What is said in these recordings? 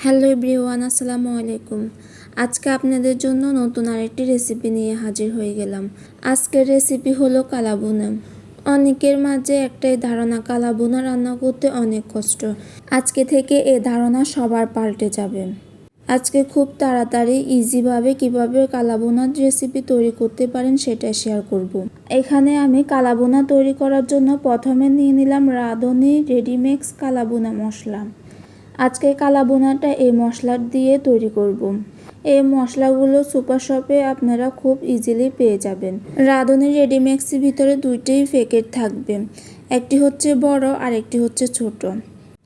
Hello everyone, আসসালামু আলাইকুম। আজকে আপনাদের জন্য নতুন আরেকটি রেসিপি নিয়ে হাজির হয়ে গেলাম। আজকের রেসিপি হলো কালাবুনা। অনেকের মাঝে একটাই ধারণা, কালাবুনা রান্না করতে অনেক কষ্ট। আজকে থেকে এ ধারণা সবার পাল্টে যাবে। আজকে খুব তাড়াতাড়ি ইজিভাবে কীভাবে কালাবোনার রেসিপি তৈরি করতে পারেন সেটা শেয়ার করব। এখানে আমি কালাবোনা তৈরি করার জন্য প্রথমে নিয়ে নিলাম রাঁধুনি রেডিমেক্স কালাবোনা মশলা। আজকে কালাবোনাটা এই মশলা দিয়ে তৈরি করব। এই মশলাগুলো সুপার শপে আপনারা খুব ইজিলি পেয়ে যাবেন রাঁধুনি রেডিমেক্সের ভিতরে দুইটাই প্যাকেট থাকবে একটি হচ্ছে বড় আর একটি হচ্ছে ছোট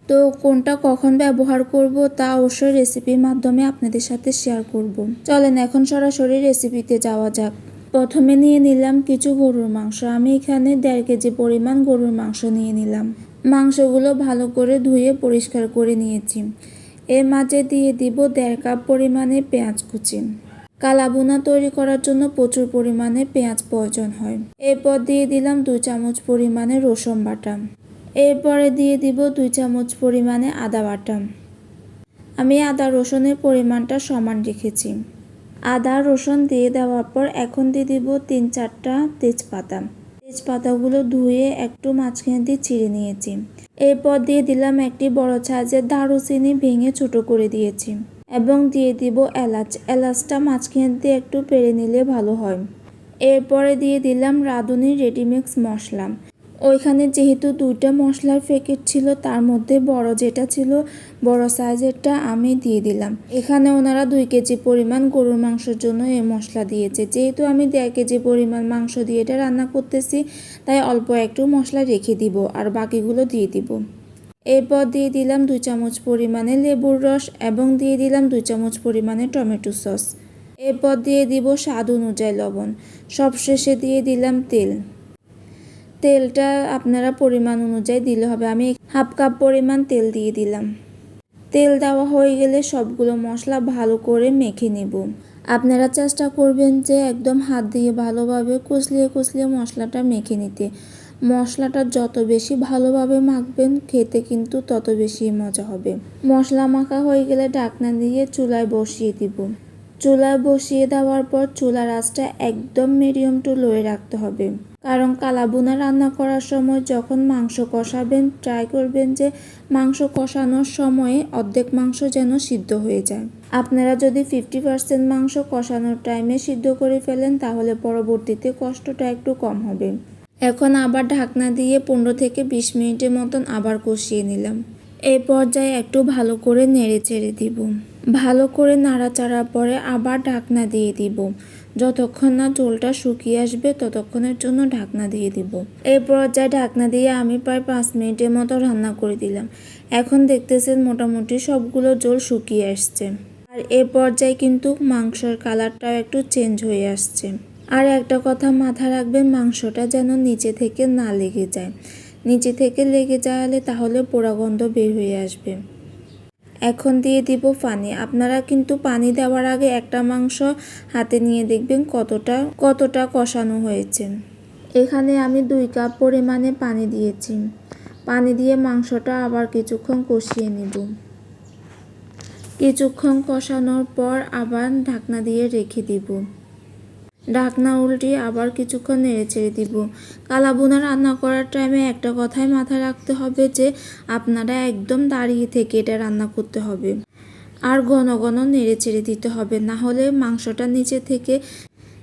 তো কোনটা কখন ব্যবহার করব তা অবশ্যই রেসিপির মাধ্যমে আপনাদের সাথে শেয়ার করব। চলেন এখন সরাসরি রেসিপিতে যাওয়া যাক প্রথমে নিয়ে নিলাম কিছু গরুর মাংস। আমি এখানে দেড় কেজি পরিমাণ গরুর মাংস নিয়ে নিলাম। মাংসগুলো ভালো করে ধুয়ে পরিষ্কার করে নিয়েছি। এর মাঝে দিয়ে দিব দেড় কাপ পরিমাণে পেঁয়াজ কুচি। কালাবুনা তৈরি করার জন্য প্রচুর পরিমাণে পেঁয়াজ প্রয়োজন হয়। এরপর দিয়ে দিলাম দুই চামচ পরিমাণে রসুন বাটা। এরপরে দিয়ে দিব দুই চামচ পরিমাণে আদা বাটা। আমি আদা রসুনের পরিমাণটা সমান রেখেছি। আদা, রসুন দিয়ে দেওয়ার পর এখন দিয়ে দিব তিন চারটা তেজপাতা। তেজপাতাগুলো ধুয়ে একটু মাঝখানে দিয়ে ছিঁড়ে নিয়েছি। এরপর দিয়ে দিলাম একটি বড় সাইজের দারুচিনি ভেঙে ছোট করে দিয়েছি এবং দিয়ে দিব এলাচ। এলাচটা মাঝখানে দিয়ে একটু পেরে নিলে ভালো হয়। এরপরে দিয়ে দিলাম রাঁধুনি রেডিমিক্স মশলা। ওইখানে যেহেতু দুইটা মশলার প্যাকেট ছিল, তার মধ্যে বড় যেটা ছিল, বড় সাইজেরটা আমি দিয়ে দিলাম। এখানে ওনারা দুই কেজি পরিমাণ গরুর মাংসের জন্য এই মশলা দিয়েছে। যেহেতু আমি দেড় কেজি পরিমাণ মাংস দিয়ে এটা রান্না করতেছি, তাই অল্প একটু মশলা রেখে দিব আর বাকিগুলো দিয়ে দিব। এরপর দিয়ে দিলাম দুই চামচ পরিমাণে লেবুর রস এবং দিয়ে দিলাম দুই চামচ পরিমাণে টমেটো সস। এরপর দিয়ে দিব স্বাদ অনুযায়ী লবণ। সবশেষে দিয়ে দিলাম তেল। তেলটা আপনারা পরিমাণ অনুযায়ী দিলে হবে। আমি হাফ কাপ পরিমাণ তেল দিয়ে দিলাম। তেল দেওয়া হয়ে গেলে সবগুলো মশলা ভালো করে মেখে নেব। আপনারা চেষ্টা করবেন যে একদম হাত দিয়ে ভালোভাবে কুচলিয়ে কুচলিয়ে মশলাটা মেখে নিতে। মশলাটা যত বেশি ভালোভাবে মাখবেন, খেতে কিন্তু তত বেশি মজা হবে। মশলা মাখা হয়ে গেলে ঢাকনা দিয়ে চুলায় বসিয়ে দিব। চুলায় বসিয়ে দেওয়ার পর চুলার আঁচটা একদম মিডিয়াম টু লোয়ে রাখতে হবে। কারণ কালাবুনা রান্না করার সময় যখন মাংস কষাবেন ট্রাই করবেন যে মাংস কষানোর সময়ে অর্ধেক মাংস যেন সিদ্ধ হয়ে যায়। আপনারা যদি ফিফটি পার্সেন্ট মাংস কষানোর টাইমে সিদ্ধ করে ফেলেন, তাহলে পরবর্তীতে কষ্টটা একটু কম হবে। এখন আবার ঢাকনা দিয়ে পনেরো থেকে বিশ মিনিটের মতন আবার কষিয়ে নিলাম। এই পর্যায়ে একটু ভালো করে নেড়ে চেড়ে দিব। ভালো করে নাড়াচাড়ার পরে আবার ঢাকনা দিয়ে দিব। যতক্ষণ না ঝোলটা শুকিয়ে আসবে, ততক্ষণের জন্য ঢাকনা দিয়ে দিব। এই পর্যায়ে ঢাকনা দিয়ে আমি প্রায় পাঁচ মিনিটের মতো রান্না করে দিলাম। এখন দেখতেছেন মোটামুটি সবগুলো জল শুকিয়ে আসছে। আর এ পর্যায়ে কিন্তু মাংসের কালারটাও একটু চেঞ্জ হয়ে আসছে। আর একটা কথা মাথা রাখবেন, মাংসটা যেন নিচে থেকে না লেগে যায়। নিচে থেকে লেগে যাওয়ালে তাহলে পোড়া গন্ধ বের হয়ে আসবে। এখন দিয়ে দিব পানি। আপনারা কিন্তু পানি দেওয়ার আগে একটা মাংস হাতে নিয়ে দেখবেন কতটা কতটা কষানো হয়েছে। এখানে আমি দুই কাপ পরিমাণে পানি দিয়েছি। পানি দিয়ে মাংসটা আবার কিছুক্ষণ কষিয়ে নিব। কিছুক্ষণ কষানোর পর আবার ঢাকনা দিয়ে রেখে দিব। ঢাকনা উল্টিয়ে আবার কিছুক্ষণ নেড়ে ছেড়ে দিব। কালাবুনা রান্না করার টাইমে একটা কথাই মাথায় রাখতে হবে যে, আপনারা একদম দাঁড়িয়ে থেকে এটা রান্না করতে হবে। আর ঘন ঘন নেড়ে ছেড়ে দিতে হবে, না হলে মাংসটা নিচে থেকে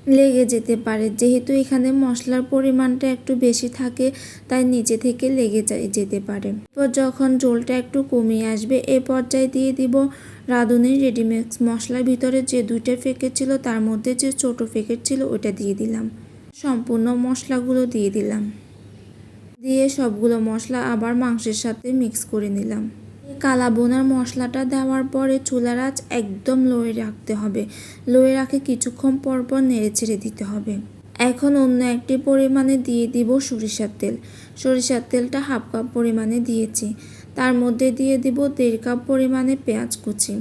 লেগে যেতে পারে। যেহেতু এখানে মশলার পরিমাণটা একটু বেশি থাকে, তাই নিচে থেকে লেগে যেতে পারে। এরপর যখন ঝোলটা একটু কমিয়ে আসবে, এ পর্যায়ে দিয়ে দিব রাঁধুনির রেডিমিক্স মশলার ভিতরে যে দুইটা প্যাকেট ছিল, তার মধ্যে যে ছোট প্যাকেট ছিল ওটা দিয়ে দিলাম। সম্পূর্ণ মশলাগুলো দিয়ে দিলাম। দিয়ে সবগুলো মশলা আবার মাংসের সাথে মিক্স করে নিলাম। কালা বোনার মশলাটা দেওয়ার পরে চুলার আঁচ একদম লোয়ে রাখতে হবে। লোয়ে রাখে কিছুক্ষণ পর পর নেড়ে ছেড়ে দিতে হবে। এখন অন্য একটি পরিমাণে দিয়ে দিব সরিষার তেল। সরিষার তেলটা হাফ কাপ পরিমাণে দিয়েছি। তার মধ্যে দিয়ে দিব দেড় কাপ পরিমাণে পেঁয়াজ কুচি।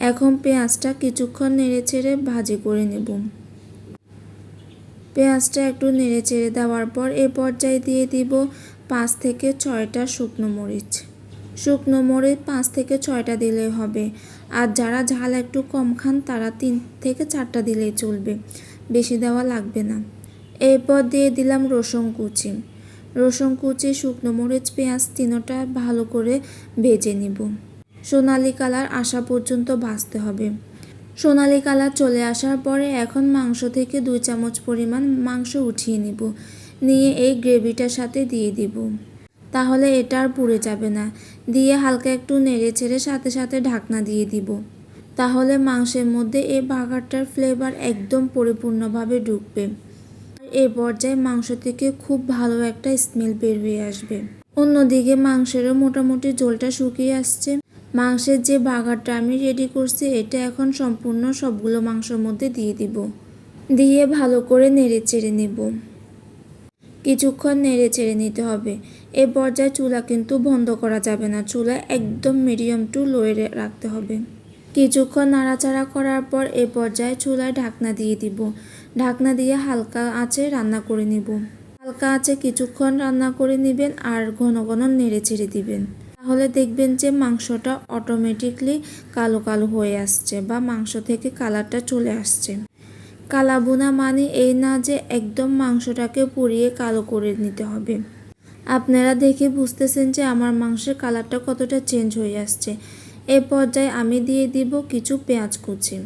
এখন পেঁয়াজটা কিছুক্ষণ নেড়ে চেড়ে ভাজি করে নেব। পেঁয়াজটা একটু নেড়ে চেড়ে দেওয়ার পর এ পর্যায়ে দিয়ে দিব পাঁচ থেকে ছয়টা শুকনো মরিচ। শুকনো মরিচ পাঁচ থেকে ছয়টা দিলেই হবে। আর যারা ঝাল একটু কম খান, তারা তিন থেকে চারটা দিলেই চলবে। বেশি দেওয়া লাগবে না। এরপর দিয়ে দিলাম রসুন কুচি। রসুন কুচি, শুকনো মরিচ, পেঁয়াজ তিনোটা ভালো করে ভেজে নিব। সোনালি কালার আসা পর্যন্ত ভাজতে হবে। সোনালি কালার চলে আসার পরে এখন মাংস থেকে দুই চামচ পরিমাণ মাংস উঠিয়ে নিব। নিয়ে এই গ্রেভিটার সাথে দিয়ে দিব। তাহলে এটা আর পুড়ে যাবে না। দিয়ে হালকা একটু নেড়ে ছেড়ে সাথে সাথে ঢাকনা দিয়ে দিব। তাহলে মাংসের মধ্যে এই বার্গারটার ফ্লেভার একদম পরিপূর্ণভাবে ঢুকবে। এ পর্যায়ে মাংস থেকে খুব ভালো একটা স্মেল বের হয়ে আসবে। অন্যদিকে মাংসেরও মোটামুটি ঝোলটা শুকিয়ে আসছে। মাংসের যে বাগারটা আমি রেডি করছি, এটা এখন সম্পূর্ণ সবগুলো মাংসের মধ্যে দিয়ে দিব। দিয়ে ভালো করে নেড়ে চেড়ে নেব। কিছুক্ষণ নেড়ে চেড়ে নিতে হবে। এ পর্যায়ে চুলা কিন্তু বন্ধ করা যাবে না। চুলা একদম মিডিয়াম টু লোয়ে রাখতে হবে। কিছুক্ষণ নাড়াচাড়া করার পর এ পর্যায়ে চুলায় ঢাকনা দিয়ে দিব। ঢাকনা দিয়ে হালকা আঁচে রান্না করে নিব। হালকা আঁচে কিছুক্ষণ রান্না করে নেবেন আর ঘন ঘন নেড়ে ছেড়ে দিবেন। তাহলে দেখবেন যে মাংসটা অটোমেটিকলি কালো কালো হয়ে আসছে বা মাংস থেকে কালারটা চলে আসছে। কালাবুনা মানে এই না যে একদম মাংসটাকে পুড়িয়ে কালো করে নিতে হবে। আপনারা দেখে বুঝতেছেন যে আমার মাংসের কালারটা কতটা চেঞ্জ হয়ে আসছে। এ পর্যায়ে আমি দিয়ে দিব কিছু পেঁয়াজ কুচি।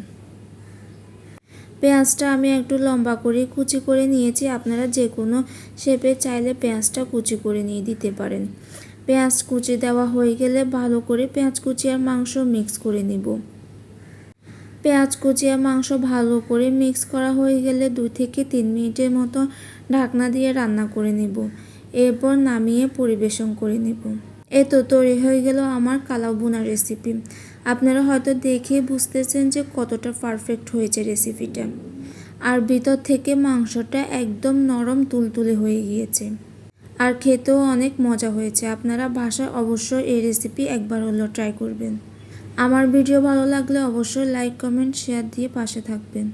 পেঁয়াজটা আমি একটু লম্বা করে কুচি করে নিয়েছি। আপনারা যে কোনো শেপে চাইলে পেঁয়াজটা কুচি করে নিয়ে দিতে পারেন। পেঁয়াজ কুচি দেওয়া হয়ে গেলে ভালো করে পেঁয়াজ কুচি আর মাংস মিক্স করে নিব। পেঁয়াজ, কুচি আর মাংস ভালো করে মিক্স করা হয়ে গেলে দুই থেকে তিন মিনিটের মতো ঢাকনা দিয়ে রান্না করে নেব। এরপর নামিয়ে পরিবেশন করে নেব। এ তো তৈরি হয়ে গেল আমার কালাবুনা রেসিপি আপনারা হয়তো দেখে বুঝতেছেন যে কতটা পারফেক্ট হয়েছে রেসিপিটা আর ভিতর থেকে মাংসটা একদম নরম তুলতুলে হয়ে গিয়েছে। আর খেতেও অনেক মজা হয়েছে। আপনারা বাসায় অবশ্যই এই রেসিপি একবার হলেও ট্রাই করবেন। আমার ভিডিও ভালো লাগলে অবশ্যই লাইক কমেন্ট শেয়ার দিয়ে পাশে থাকবেন।